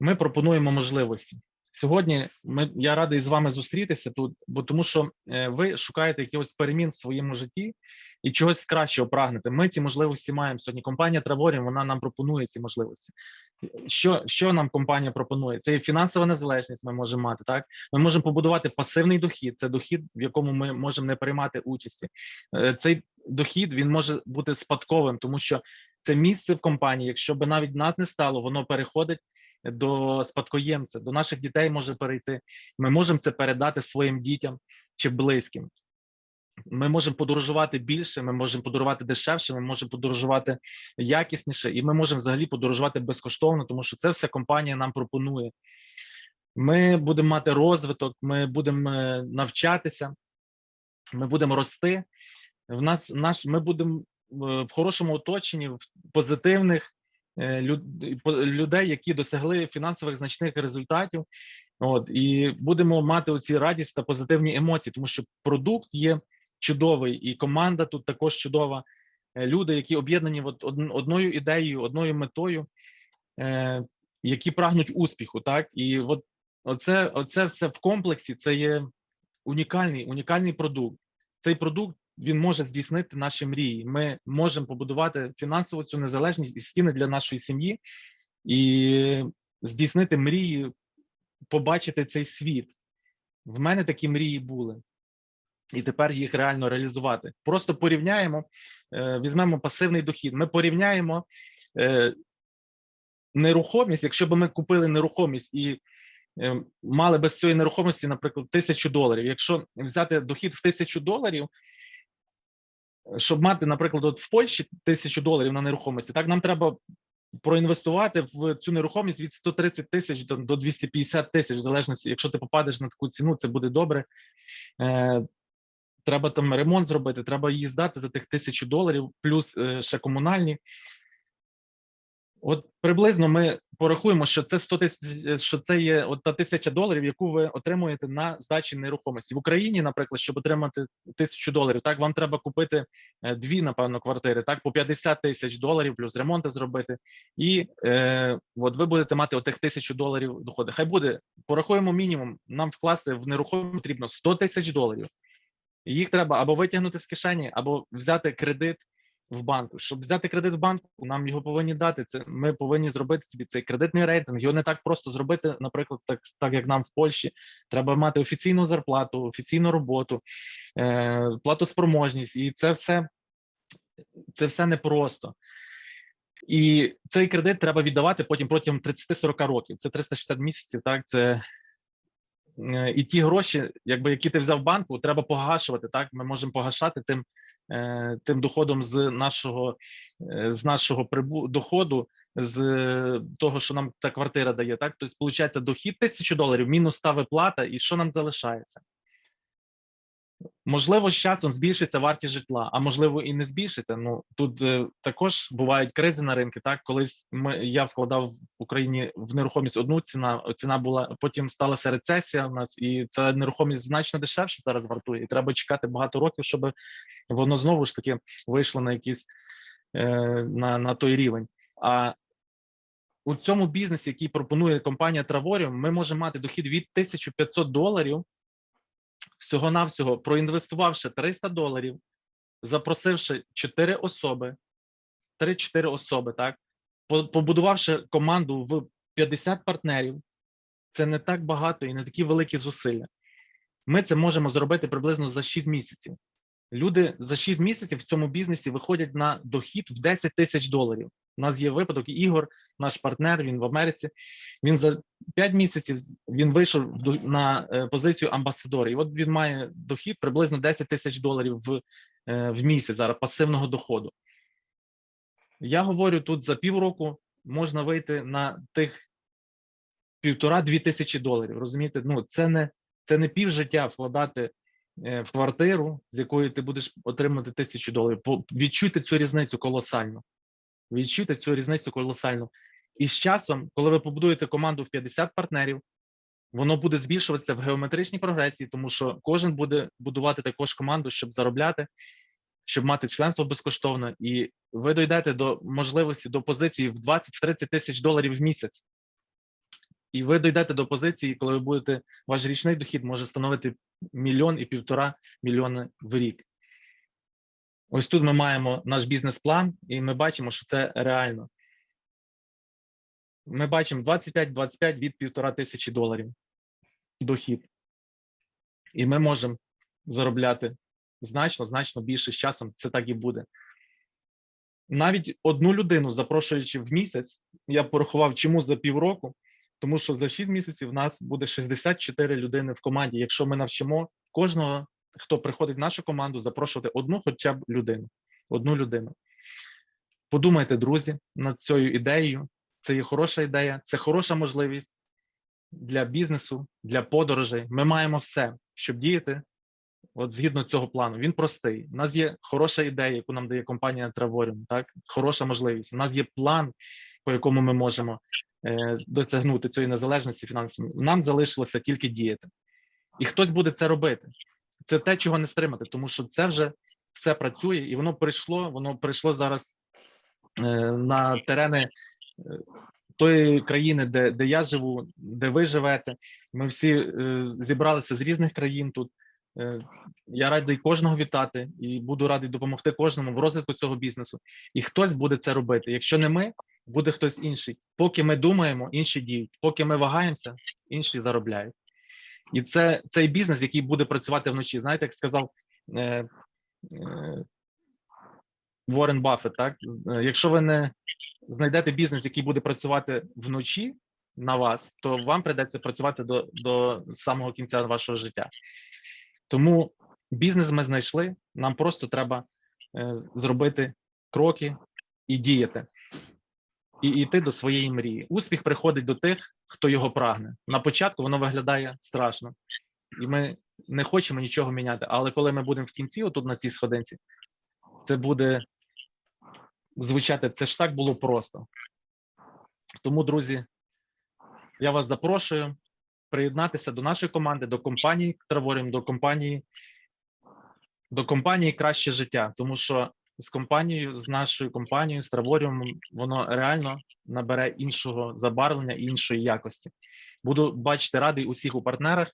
ми пропонуємо можливості. Сьогодні ми, я радий з вами зустрітися тут, бо тому що е, ви шукаєте якихось перемін в своєму житті і чогось кращого прагнете. Ми ці можливості маємо сьогодні. Компанія Travorіum, вона нам пропонує ці можливості. Що, що нам компанія пропонує? Це і фінансова незалежність. Ми можемо мати так. Ми можемо побудувати пасивний дохід. Це дохід, в якому ми можемо не приймати участі. Е, Цей дохід він може бути спадковим, тому що це місце в компанії. Якщо би навіть нас не стало, воно переходить до спадкоємця, до наших дітей може перейти. Ми можемо це передати своїм дітям чи близьким. Ми можемо подорожувати більше, ми можемо подорожувати дешевше, ми можемо подорожувати якісніше, і ми можемо взагалі подорожувати безкоштовно, тому що це все компанія нам пропонує. Ми будемо мати розвиток, ми будемо е, навчатися, ми будемо рости. В нас наш ми будемо е, в хорошому оточенні, в позитивних людей, які досягли фінансових значних результатів. От і будемо мати оці радість та позитивні емоції, тому що продукт є чудовий, і команда тут також чудова. Е, Люди, які об'єднані одною ідеєю, одною метою, е, які прагнуть успіху, так і от оце, оце все в комплексі. Це є унікальний, унікальний продукт. Цей продукт він може здійснити наші мрії. Ми можемо побудувати фінансову цю незалежність і стіни для нашої сім'ї і здійснити мрії, побачити цей світ. В мене такі мрії були, і тепер їх реально реалізувати. Просто порівняємо, е, візьмемо пасивний дохід. Ми порівняємо е, нерухомість. Якщо б ми купили нерухомість і е, мали без цієї нерухомості, наприклад, тисячу доларів. Якщо взяти дохід в тисячу доларів, щоб мати, наприклад, от в Польщі тисячу доларів на нерухомості, так нам треба проінвестувати в цю нерухомість від 130 тисяч до, до 250 тисяч, в залежності, якщо ти попадеш на таку ціну, це буде добре. Е, треба там ремонт зробити, треба її здати за тих тисячу доларів, плюс е, ще комунальні. От приблизно ми порахуємо, що це 100 тисяч, що це є от та тисяча доларів, яку ви отримуєте на здачі нерухомості в Україні. Наприклад, щоб отримати тисячу доларів, так вам треба купити е, дві, напевно, квартири, так по 50 тисяч доларів, плюс ремонти зробити, і е, от ви будете мати отих тисячу доларів доходи. Хай буде порахуємо мінімум. Нам вкласти в нерухомість потрібно 100 тисяч доларів. Їх треба або витягнути з кишені, або взяти кредит в банку. Щоб взяти кредит в банку, нам його повинні дати. Це ми повинні зробити собі цей кредитний рейтинг. Його не так просто зробити, наприклад, так, так як нам в Польщі. Треба мати офіційну зарплату, офіційну роботу, е, платоспроможність, і це все це все непросто. І цей кредит треба віддавати потім протягом 30-40 років. Це 360 місяців. Так, це і ті гроші, якби які ти взяв в банку, треба погашувати. Так, ми можемо погашати тим, е, тим доходом з нашого е, з нашого прибу доходу, з е, того, що нам та квартира дає. Так, тобто, виходить, дохід тисячу доларів, мінус та виплата, і що нам залишається? Можливо, з часом збільшиться вартість житла, а можливо і не збільшиться. Ну тут е, також бувають кризи на ринку. Так, колись ми я вкладав в Україні в нерухомість одну ціна. Ціна була потім сталася рецесія. У нас і ця нерухомість значно дешевше зараз вартує. І треба чекати багато років, щоб воно знову ж таки вийшло на якийсь е, на, на той рівень. А у цьому бізнесі, який пропонує компанія Travorіum, ми можемо мати дохід від 1500 доларів всього-навсього проінвестувавши 300 доларів, запросивши 4 особи, 3-4 особи, так, побудувавши команду в 50 партнерів, це не так багато і не такі великі зусилля. Ми це можемо зробити приблизно за 6 місяців. Люди за 6 місяців в цьому бізнесі виходять на дохід в 10 тисяч доларів. У нас є випадок, Ігор, наш партнер, він в Америці. Він за 5 місяців він вийшов на е, позицію амбасадора. І от він має дохід приблизно 10 тисяч доларів в, е, в місяць зараз пасивного доходу. Я говорю, тут за півроку можна вийти на тих півтора-дві тисячі доларів. Розумієте? Ну це не це не півжиття вкладати в квартиру, з якої ти будеш отримати тисячу доларів. Відчуйте цю різницю колосально. Відчуйте цю різницю колосально. І з часом, коли ви побудуєте команду в 50 партнерів, воно буде збільшуватися в геометричній прогресії, тому що кожен буде будувати також команду, щоб заробляти, щоб мати членство безкоштовно, і ви дійдете до можливості до позиції в 20-30 тисяч доларів в місяць. І ви дійдете до позиції, коли ви будете, ваш річний дохід може становити мільйон і півтора мільйони в рік. Ось тут ми маємо наш бізнес-план, і ми бачимо, що це реально. Ми бачимо 25-25 від півтора тисячі доларів дохід. І ми можемо заробляти значно, значно більше з часом. Це так і буде. Навіть одну людину, запрошуючи в місяць, я порахував, чому за півроку, тому що за 6 місяців в нас буде 64 людини в команді. Якщо ми навчимо кожного, хто приходить в нашу команду, запрошувати одну хоча б людину. Одну людину. Подумайте, друзі, над цією ідеєю. Це є хороша ідея, це хороша можливість для бізнесу, для подорожей. Ми маємо все, щоб діяти от згідно цього плану. Він простий. У нас є хороша ідея, яку нам дає компанія Travorіум, так хороша можливість. У нас є план, по якому ми можемо е, досягнути цієї незалежності фінансової. Нам залишилося тільки діяти, і хтось буде це робити. Це те, чого не стримати, тому що це вже все працює, і воно прийшло. Воно прийшло зараз е, на терени е, тої країни, де, де я живу, де ви живете. Ми всі е, зібралися з різних країн тут. Я радий кожного вітати і буду радий допомогти кожному в розвитку цього бізнесу. І хтось буде це робити. Якщо не ми, буде хтось інший. Поки ми думаємо, інші діють. Поки ми вагаємося, інші заробляють. І це цей бізнес, який буде працювати вночі. Знаєте, як сказав е, е, Уоррен Баффет, так Е, якщо ви не знайдете бізнес, який буде працювати вночі на вас, то вам прийдеться працювати до, до самого кінця вашого життя. Тому бізнес ми знайшли. Нам просто треба е, зробити кроки і діяти, і йти до своєї мрії. Успіх приходить до тих, хто його прагне. На початку воно виглядає страшно, і ми не хочемо нічого міняти. Але коли ми будемо в кінці, отут на цій сходинці, це буде звучати. Це ж так було просто. Тому, друзі, я вас запрошую приєднатися до нашої команди, до компанії Траворім, до компанії, до компанії краще життя, тому що з компанією, з нашою компанією, з Траворіумом, воно реально набере іншого забарвлення іншої якості. Буду бачити радий усіх у партнерах.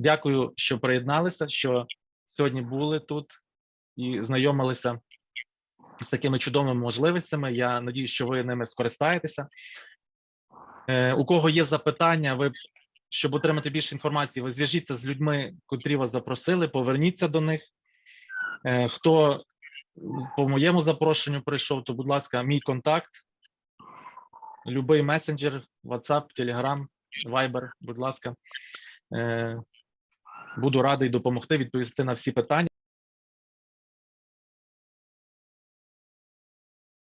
Дякую, що приєдналися, що сьогодні були тут і знайомилися з такими чудовими можливостями. Я надію, що ви ними скористаєтеся. Е, у кого є запитання, ви щоб отримати більше інформації, ви зв'яжіться з людьми, котрі вас запросили, поверніться до них. Е, Хто по моєму запрошенню прийшов, то, будь ласка, мій контакт, любий месенджер, WhatsApp, Telegram, Viber, будь ласка. Е, Буду радий допомогти відповісти на всі питання.